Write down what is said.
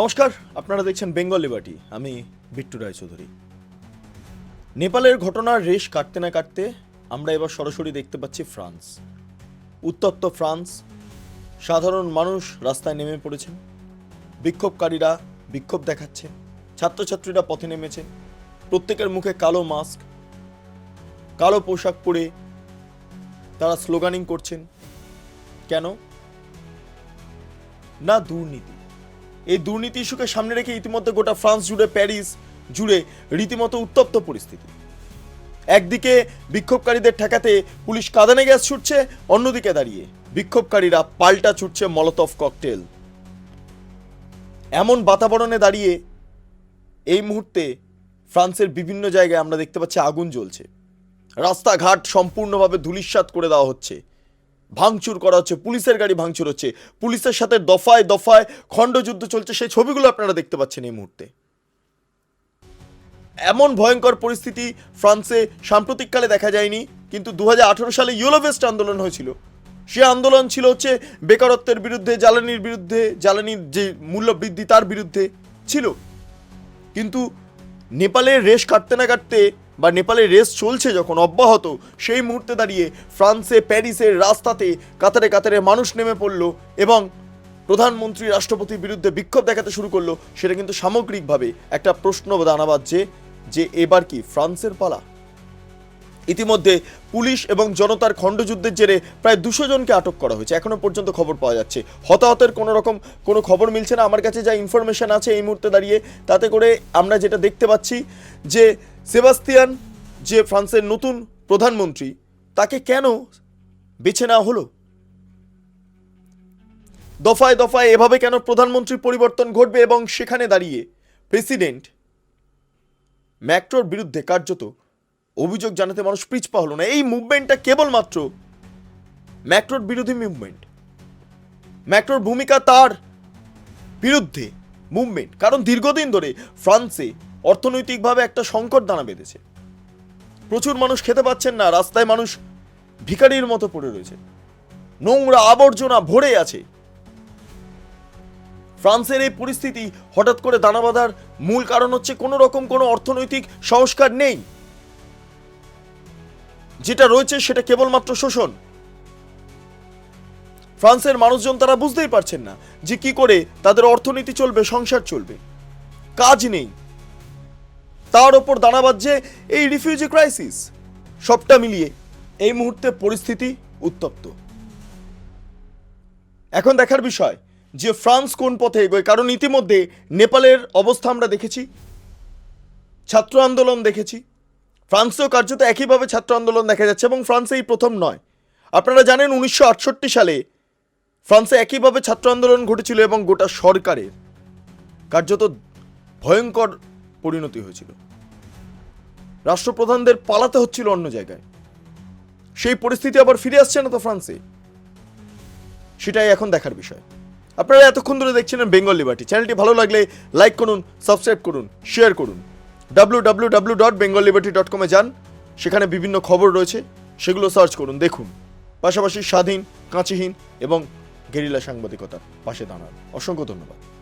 নমস্কার, আপনারা দেখছেন বেঙ্গল লিবার্টি। আমি বিট্টু রায়চৌধুরী। নেপালের ঘটনার রেশ কাটতে না কাটতে আমরা এবার সরাসরি দেখতে পাচ্ছি ফ্রান্স। উত্তপ্ত ফ্রান্স, সাধারণ মানুষ রাস্তায় নেমে পড়েছেন। বিক্ষোভকারীরা বিক্ষোভ দেখাচ্ছে, ছাত্রছাত্রীরা পথে নেমেছে, প্রত্যেকের মুখে কালো মাস্ক, কালো পোশাক পরে তারা স্লোগানিং করছেন, কেন? না দুর্নীতি। এই দুর্নীতি ইস্যুকে সামনে রেখে ইতিমধ্যে গোটা ফ্রান্স জুড়ে, প্যারিস জুড়ে রীতিমতো উত্তপ্ত পরিস্থিতি। একদিকে বিক্ষোভকারীদের ঠেকাতে পুলিশ কাঁদানে গ্যাস ছুটছে, অন্যদিকে দাঁড়িয়ে বিক্ষোভকারীরা পাল্টা ছুটছে মলতফ ককটেল। এমন বাতাবরণে দাঁড়িয়ে এই মুহূর্তে ফ্রান্সের বিভিন্ন জায়গায় আমরা দেখতে পাচ্ছি আগুন জ্বলছে। রাস্তাঘাট সম্পূর্ণভাবে ধূলিসাৎ করে দেওয়া হচ্ছে। ভাঙচুর করা হচ্ছে, পুলিশের গাড়ি ভাঙচুর হচ্ছে। পুলিশের সাথে দফায় দফায় খণ্ডযুদ্ধ চলছে, সেই ছবিগুলো আপনারা দেখতে পাচ্ছেন এই মুহূর্তে। এমন ভয়ঙ্কর পরিস্থিতি ফ্রান্সে সাম্প্রতিককালে দেখা যায়নি, কিন্তু দু হাজার আঠারো সালে ইউলোভেস্ট আন্দোলন হয়েছিল। সে আন্দোলন ছিল হচ্ছে বেকারত্বের বিরুদ্ধে, জ্বালানির বিরুদ্ধে জ্বালানির যে মূল্য বৃদ্ধি তার বিরুদ্ধে ছিল। কিন্তু নেপালের রেশ কাটতে না কাটতে বা নেপালের রেস চলছে যখন অব্যাহত, সেই মুহূর্তে দাঁড়িয়ে ফ্রান্সে, প্যারিসের রাস্তাতে কাতারে কাতারে মানুষ নেমে পড়ল এবং প্রধানমন্ত্রী রাষ্ট্রপতির বিরুদ্ধে বিক্ষোভ দেখাতে শুরু করল। সেটা কিন্তু সামগ্রিকভাবে একটা প্রশ্ন দানা বাজছে যে এবার কি ফ্রান্সের পালা? ইতিমধ্যে পুলিশ এবং জনতার খণ্ডযুদ্ধের জেরে প্রায় দুশো জনকে আটক করা হয়েছে। এখনও পর্যন্ত খবর পাওয়া যাচ্ছে। হতাহতের কোনো রকম কোনো খবর মিলছে না। আমার কাছে যা ইনফরমেশন আছে এই মুহূর্তে দাঁড়িয়ে, তাতে করে আমরা যেটা দেখতে পাচ্ছি যে সেবাস্তিয়ান, যে ফ্রান্সের নতুন প্রধানমন্ত্রী, তাকে কেন বেছে নেওয়া হলো? দফায় দফায় এভাবে কেন প্রধানমন্ত্রীর পরিবর্তন ঘটবে এবং সেখানে দাঁড়িয়ে প্রেসিডেন্ট ম্যাক্রোর বিরুদ্ধে কার্যত অভিযোগ জানাতে মানুষ পিছপা হলো না? এই মুভমেন্টটা কেবলমাত্র ম্যাক্রোর বিরোধী মুভমেন্ট। ম্যাক্রোর ভূমিকা তার বিরুদ্ধে মুভমেন্ট। কারণ দীর্ঘদিন ধরে ফ্রান্সে অর্থনৈতিকভাবে একটা সংকট দানা বেঁধেছে। প্রচুর মানুষ খেতে পাচ্ছেন না, রাস্তায় মানুষ ভিখারির মতো পড়ে রয়েছে। নোংরা আবর্জনা ভরে আছে। ফ্রান্সের এই পরিস্থিতি হঠাৎ করে দানা বাঁধার মূল কারণ হচ্ছে কোনো রকম কোনো অর্থনৈতিক সংস্কার নেই। যেটা রয়েছে সেটা কেবলমাত্র শোষণ। ফ্রান্সের মানুষজন তারা বুঝতেই পারছেন না যে কি করে তাদের অর্থনীতি চলবে, সংসার চলবে। কাজ নেই। তার ওপর দানা বাজছে এই রিফিউজি ক্রাইসিস সবটা মিলিয়ে এই মুহূর্তে পরিস্থিতি উত্তপ্ত। এখন দেখার বিষয়, যে ফ্রান্স কোন পথে এগোয়, কারণ ইতিমধ্যে নেপালের অবস্থা আমরা দেখেছি, ছাত্র আন্দোলন দেখেছি, ফ্রান্সেও কার্যত একইভাবে ছাত্র আন্দোলন দেখা যাচ্ছে এবং ফ্রান্সে এই প্রথম নয়। আপনারা জানেন উনিশশো আটষট্টি সালে ফ্রান্সে একইভাবে ছাত্র আন্দোলন ঘটেছিল এবং গোটা সরকারের কার্যত ভয়ঙ্কর পরিণতি হয়েছিল। রাষ্ট্রপ্রধানদের পালাতে হচ্ছিল অন্য জায়গায়। সেই পরিস্থিতি আবার ফিরে আসছে না তো ফ্রান্সে? সেটাই এখন দেখার বিষয়। আপনারা এতক্ষণ ধরে দেখছিলেন বেঙ্গল লিবার্টি। চ্যানেলটি ভালো লাগলে লাইক করুন, সাবস্ক্রাইব করুন, শেয়ার করুন। W W W dot Bengal Liberty dot কমে যান, সেখানে বিভিন্ন খবর রয়েছে, সেগুলো সার্চ করুন, দেখুন। পাশাপাশি স্বাধীন, কাঁচিহীন এবং গেরিলা সাংবাদিকতার পাশে দাঁড়ান। অসংখ্য ধন্যবাদ।